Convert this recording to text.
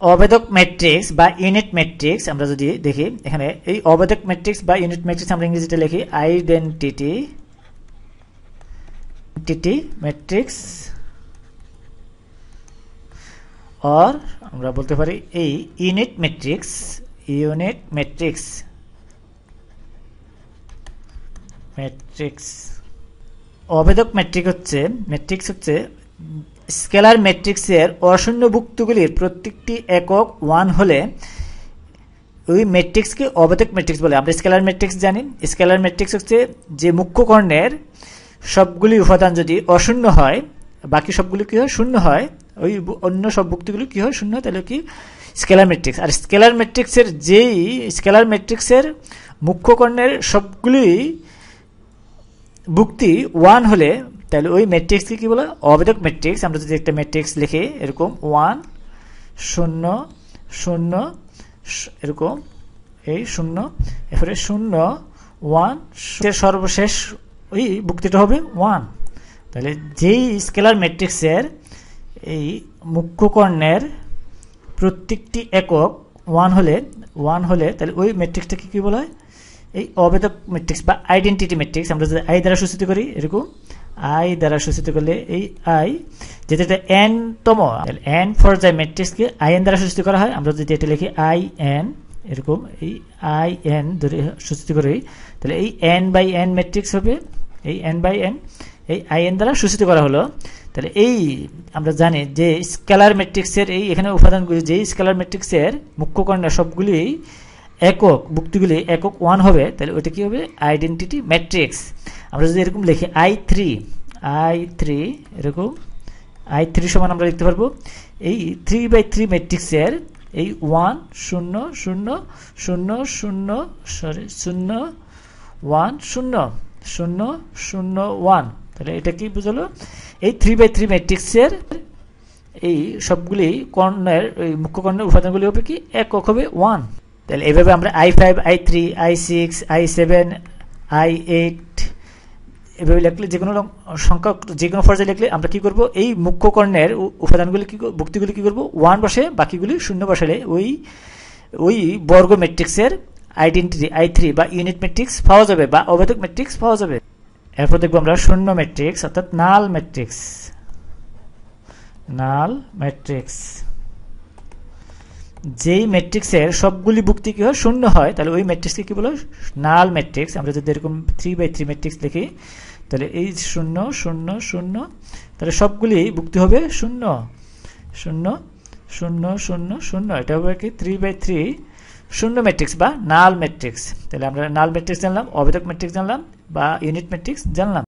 অবেদক matrix বা unit matrix আমরা যদি দেখি, এখানে এই অবেদক ম্যাট্রিক্স বা ইউনিট ম্যাট্রিক্স আমরা ইংরেজিতে লিখি আইডেন্টিটি entity matrix or আমরা বলতে পারি এই unit matrix unit matrix matrix অবেদক matrix হচ্ছে ম্যাট্রিক্স হচ্ছে স্কেলার ম্যাট্রিক্সের অশূন্যভুক্তগুলির প্রত্যেকটি একক ওয়ান হলে ওই ম্যাট্রিক্সকে অবেদক ম্যাট্রিক্স বলে। আমরা স্কেলার ম্যাট্রিক্স জানি। স্কেলার ম্যাট্রিক্স হচ্ছে যে মুখ্য কর্ণের সবগুলি উপাদান যদি অশূন্য হয়, বাকি সবগুলি কী হয়? শূন্য হয়। ওই অন্য সব ভুক্তিগুলি কী হয়? শূন্য তাহলে কি? Scalar matrix. আর স্কেলার ম্যাট্রিক্সের যেই, স্কেলার ম্যাট্রিক্সের মুখ্য কর্ণের সবগুলি ভুক্তি ওয়ান হলে তাহলে ওই ম্যাট্রিক্সকে কী বলে? অবেদক ম্যাট্রিক্স আমরা যদি একটা ম্যাট্রিক্স লিখি, এরকম ওয়ান শূন্য শূন্য এরকম, এই শূন্য, এরপরে শূন্য ওয়ান সর্বশেষ ওই ভুক্তিটা হবে ওয়ান তাহলে যেই স্কেলার ম্যাট্রিক্সের এই মুখ্য কর্ণের প্রত্যেকটি একক ওয়ান হলে ওয়ান হলে, তাহলে ওই ম্যাট্রিক্সটাকে কী বলা হয়? এই অবেদক ম্যাট্রিক্স বা আইডেন্টিটি ম্যাট্রিক্স আমরা যদি আই দ্বারা সূচিত করি, এরকম আই দ্বারা সূচিত করলে এই আই যেটা এন তম এন ফর পর্যায় ম্যাট্রিক্সকে আই এন দ্বারা সূচিত করা হয়। আমরা যদি এটা লিখি আই এন এরকম এই আই এন ধরে সূচিত করি, তাহলে এই এন বাই এন ম্যাট্রিক্স হবে, এই এন বাই এন এই আই এন দ্বারা সূচিত করা হলো। তাহলে এই আমরা জানি যে স্কেলার ম্যাট্রিক্সের এই এখানে উপাদানগুলি, যেই স্কেলার ম্যাট্রিক্সের মুখ্য কর্ণা সবগুলি একক, ভুক্তিগুলি একক ওয়ান হবে, তাহলে ওইটা কী হবে? আইডেন্টিটি ম্যাট্রিক্স আমরা যদি এরকম লিখি আই থ্রি আই থ্রি এরকম আই থ্রি সমান আমরা লিখতে পারব। এই থ্রি বাই থ্রি ম্যাট্রিক্সের এই ওয়ান শূন্য শূন্য শূন্য শূন্য সরি শূন্য ওয়ান শূন্য শূন্য শূন্য ওয়ান তাহলে এটা কি বুঝলো? এই থ্রি বাই থ্রি ম্যাট্রিক্সের এই সবগুলি কর্ণের ওই মুখ্য কর্ণের উপাদানগুলি হবে কি? একক হবে ওয়ান তাহলে এভাবে আমরা I five I three I six I seven I eight এভাবে লিখলে যে কোনো সংখ্যা যে কোনো পর্যায়ে লিখলে আমরা কি করব? এই মুখ্য কর্ণের উপাদানগুলি কি ভুক্তিগুলি কি করব? ওয়ান বসে, বাকিগুলি শূন্য বসালে ওই ওই বর্গ ম্যাট্রিক্সের আইডেন্টিটি আই থ্রি বা ইউনিট ম্যাট্রিক্স পাওয়া যাবে বা অবেদক ম্যাট্রিক্স পাওয়া যাবে। এরপর দেখব আমরা শূন্য ম্যাট্রিক্স অর্থাৎ নাল ম্যাট্রিক্স নাল ম্যাট্রিক্স যেই ম্যাট্রিক্সের সবগুলি ভুক্তি কি হয়? শূন্য হয়। তাহলে ওই ম্যাট্রিক্সকে কি বলো? নাল ম্যাট্রিক্স আমরা যদি এরকম থ্রি বাই থ্রি ম্যাট্রিক্স লিখি, তাহলে এই শূন্য শূন্য শূন্য, তাহলে সবগুলি ভুক্তি হবে শূন্য। শূন্য শূন্য শূন্য শূন্য। এটা হবে কি? থ্রি বাই থ্রি শূন্য ম্যাট্রিক্স বা নাল ম্যাট্রিক্স তাহলে আমরা নাল ম্যাট্রিক্স জানলাম অবেদক ম্যাট্রিক্স জানলাম বা ইউনিট ম্যাট্রিক্স জানলাম।